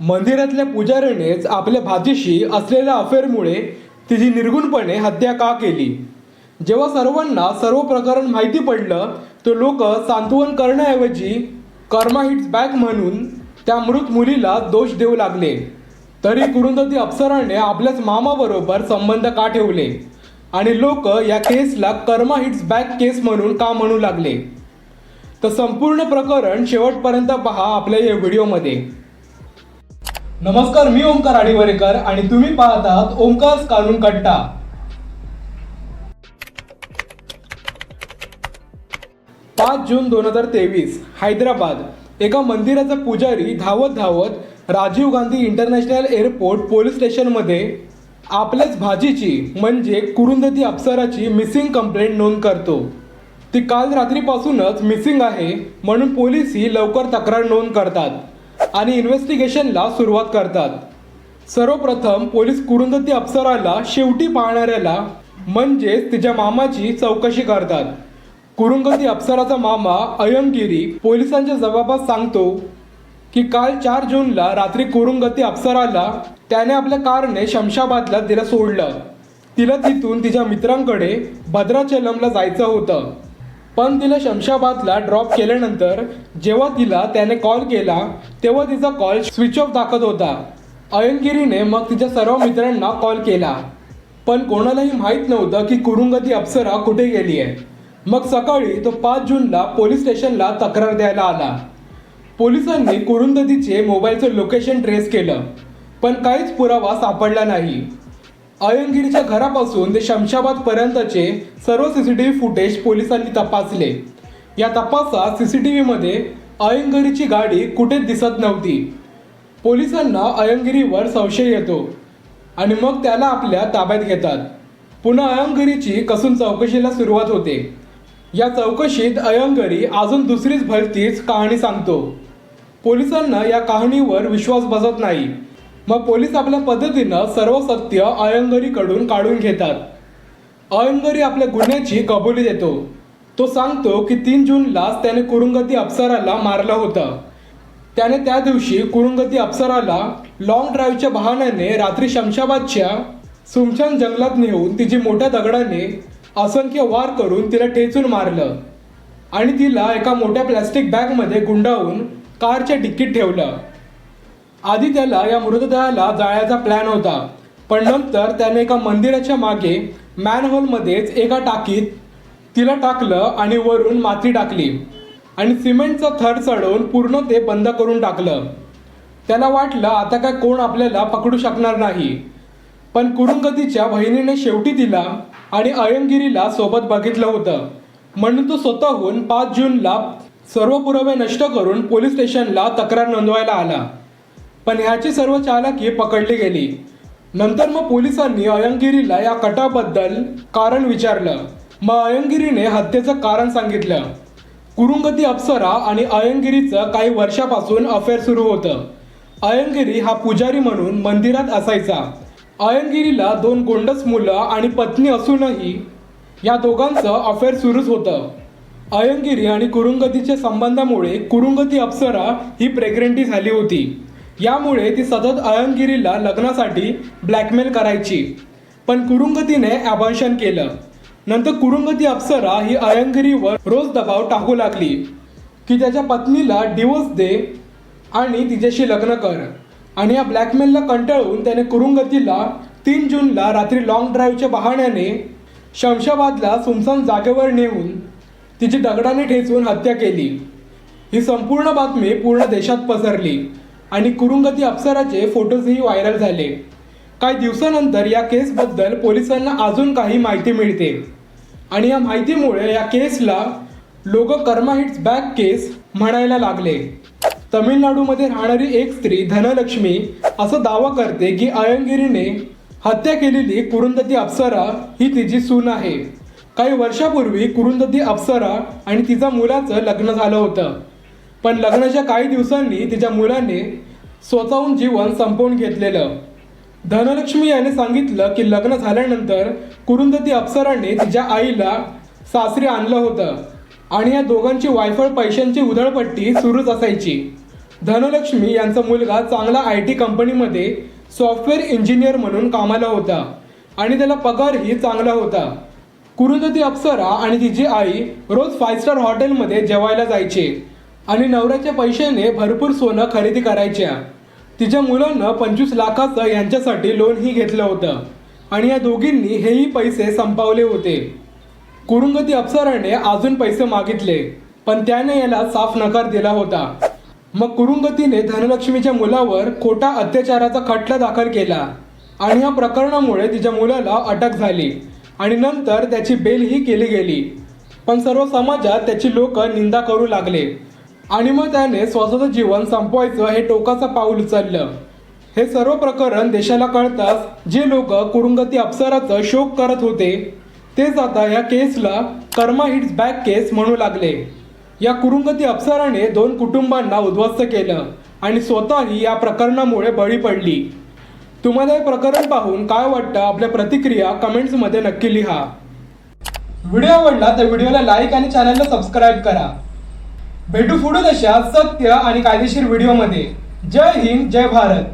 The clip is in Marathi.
मंदिरातल्या पुजाऱ्यानेच आपल्या भाचीशी असलेल्या अफेअरमुळे तिची निर्गुणपणे हत्या का केली? जेव्हा सर्वांना सर्व प्रकरण माहिती पडलं तर लोक सांत्वन करण्याऐवजी कर्मा हिट्स बॅक म्हणून त्या मृत मुलीला दोष देऊ लागले. तरी कुरुंदती अप्सराने आपल्याच मामाबरोबर संबंध का ठेवले? आणि लोक या केसला कर्मा हिट्स बॅक केस म्हणून का म्हणू लागले? तर संपूर्ण प्रकरण शेवटपर्यंत पहा आपल्या या व्हिडिओमध्ये. नमस्कार मी ओमकार आडिवरेकर आणि तुम्ही पाहत आहात ओमकार कानून कट्टा. पाच जून दोन हजार तेवीस हैदराबाद. एका मंदिराचा पुजारी धावत धावत Rajiv Gandhi international airport police स्टेशनमध्ये आपल्याच भाजीची म्हणजे कुरुंदती अप्सराची मिसिंग कंप्लेंट नोंद करतो. ती काल रात्रीपासूनच मिसिंग आहे म्हणून पोलिसही लवकर तक्रार नोंद करतात. आणि इन्व्हेस्टिगेशनला सुरुवात करतात. सर्वप्रथम पोलीस कुरुंदती अप्सराला शेवटी पाहणाऱ्याला म्हणजेच तिच्या मामाची चौकशी करतात. कुरुंगती अप्सराचा मामा अयमगिरी पोलिसांच्या जबाबात सांगतो की काल चार जूनला रात्री कुरुंगती अप्सराला त्याने आपल्या कारने शमशाबादला तिला सोडलं. तिला तिथून तिच्या मित्रांकडे भद्राचलमला जायचं होतं. पण तिला शमशाबादला ड्रॉप केल्यानंतर जेव्हा तिला त्याने कॉल केला तेव्हा तिचा कॉल स्विच ऑफ दाखवत होता. अयनगिरीने मग तिच्या सर्व मित्रांना कॉल केला. पण कोणालाही माहीत नव्हतं की कुरुंगती अप्सरा कुठे गेली आहे मग सकाळी तो पाच जूनला पोलीस स्टेशनला तक्रार द्यायला आला. पोलिसांनी कुरुंदतीचे मोबाईलचं लोकेशन ट्रेस केलं पण काहीच पुरावा सापडला नाही. अयनगिरीच्या घरापासून ते शमशाबाद पर्यंतचे सर्व व्ही फुटेज पोलिसांनी तपासले. या तपासात व्हीमध्ये अयंगिरीची गाडी कुठेच दिसत नव्हती. पोलिसांना अयंगिरीवर संशय येतो आणि मग त्याला आपल्या ताब्यात घेतात. पुन्हा अयंगिरीची कसून चौकशीला सुरुवात होते. या चौकशीत अयंगरी अजून दुसरीच भलतीच कहाणी सांगतो. पोलिसांना या कहाणीवर विश्वास बसत नाही. मग पोलीस आपल्या पद्धतीनं सर्व सत्य अयंगरीकडून काढून घेतात. अयंगरी आपल्या गुन्ह्याची कबुली देतो. तो सांगतो की तीन जूनलाच त्याने कुरुंगती अप्सराला मारलं होतं. त्याने त्या दिवशी कुरुंगती अप्सराला लॉंग ड्राईव्हच्या बहाण्याने रात्री शमशाबादच्या सुमशान जंगलात नेऊन तिची मोठ्या दगडाने असंख्य वार करून तिला ठेचून मारलं आणि तिला एका मोठ्या प्लॅस्टिक बॅगमध्ये गुंडाळून कारच्या डिक्कीत ठेवलं. आधी त्याला या मृतदेहाला जाळ्याचा प्लॅन होता. पण नंतर त्याने एका मंदिराच्या मागे मॅनहोलमध्येच एका टाकीत तिला टाकलं आणि वरून माती टाकली. आणि सिमेंटचा थर चढवून पूर्ण ते बंद करून टाकलं. त्याला वाटलं आता काय कोण आपल्याला पकडू शकणार नाही. पण कुरुंगतीच्या बहिणीने शेवटी तिला आणि अयंगिरीला सोबत बघितलं होतं. म्हणून तो स्वतःहून पाच जूनला सर्व पुरावे नष्ट करून पोलीस स्टेशनला तक्रार नोंदवायला आला. पण ह्याची सर्व चालाकी पकडली गेली. नंतर मग पोलिसांनी अयंगिरीला या कटाबद्दल कारण विचारलं. मग अयंगिरीने हत्येचं कारण सांगितलं. कुरुंगती अप्सरा आणि अयंगिरीचं काही वर्षापासून अफेअर सुरू होतं. अयंगिरी हा पुजारी म्हणून मंदिरात असायचा. अयंगिरीला दोन गोंडस मुलं आणि पत्नी असूनही या दोघांचं अफेअर सुरूच होतं. अयंगिरी आणि कुरुंगतीच्या संबंधामुळे कुरुंगती अप्सरा ही प्रेग्नेंटी झाली होती. यामुळे ती सतत अयंगिरीला लग्नासाठी ब्लॅकमेल करायची. पण कुरुंगतीने अभांशन केलं. नंतर कुरुंगती अप्सरा ही अयंगिरीवर रोज दबाव टाकू लागली. की त्याच्या पत्नीला डिवोर्स दे आणि तिच्याशी लग्न कर. आणि या ब्लॅकमेलला कंटाळून त्याने कुरुंगतीला तीन जूनला रात्री लॉंग ड्राईव्हच्या बहाण्याने शमशाबादला सुमसान जागेवर नेऊन तिची दगडाने ठेचून हत्या केली. ही संपूर्ण बातमी पूर्ण देशात पसरली. आणि कुरुंगती अप्सराचे फोटोजही व्हायरल झाले. काही दिवसानंतर या केसबद्दल पोलिसांना अजून काही माहिती मिळते. आणि या माहितीमुळे या केसला लोक कर्मा हिट्स बॅक केस म्हणायला लागले. तमिळनाडूमध्ये राहणारी एक स्त्री धनलक्ष्मी असं दावा करते की अयंगिरीने हत्या केलेली कुरुंदती अप्सरा ही तिची सून आहे. काही वर्षापूर्वी कुरुंदती अप्सरा आणि तिचा मुलाचं लग्न झालं होतं. पण लग्नाच्या काही दिवसांनी तिच्या मुलाने स्वतःहून जीवन संपवून घेतलेलं. धनलक्ष्मी याने सांगितलं की लग्न झाल्यानंतर कुरुंदती अप्सराने तिच्या आईला सासरी आणलं होतं आणि या दोघांची वायफळ पैशांची उधळपट्टी सुरूच असायची. धनलक्ष्मी यांचा मुलगा चांगला आय टी कंपनीमध्ये सॉफ्टवेअर इंजिनियर म्हणून कामाला होता आणि त्याला पगारही चांगला होता. कुरुंदती अप्सरा आणि तिची आई रोज फाय स्टार हॉटेलमध्ये जेवायला जायचे. आणि नवऱ्याच्या पैशाने भरपूर सोनं खरेदी करायच्या. तिच्या मुलांना पंचवीस लाखाचं यांच्यासाठी लोनही घेतलं होतं. आणि या दोघींनी हेही पैसे संपवले होते. कुरुंगती अप्सराने अजून पैसे मागितले पण त्याने याला साफ नकार दिला होता. मग कुरुंगतीने धनलक्ष्मीच्या मुलावर खोटा अत्याचाराचा खटला दाखल केला आणि या प्रकरणामुळे तिच्या मुलाला अटक झाली आणि नंतर त्याची बेलही केली गेली. पण सर्व समाजात त्याची लोक निंदा करू लागले. आणि मग त्याने स्वतःचं जीवन संपवायचं हे टोकाचं पाऊल उचललं. हे सर्व प्रकरण देशाला कळताच जे लोक कुरुंगती अप्सराचं शोक करत होते तेच आता या केसला कर्मा हिट्स बॅक केस म्हणू लागले. या कुरुंगती अप्सराने दोन कुटुंबांना उद्ध्वस्त केलं आणि स्वतःही या प्रकरणामुळे बळी पडली. तुम्हाला हे प्रकरण पाहून काय वाटतं आपल्या प्रतिक्रिया कमेंट्समध्ये नक्की लिहा. व्हिडिओ आवडला तर व्हिडिओला लाईक आणि चॅनलला सबस्क्राईब करा. भेटू पुढे तशा सत्य आणि कायदेशीर व्हिडिओमध्ये. जय हिंद जय भारत.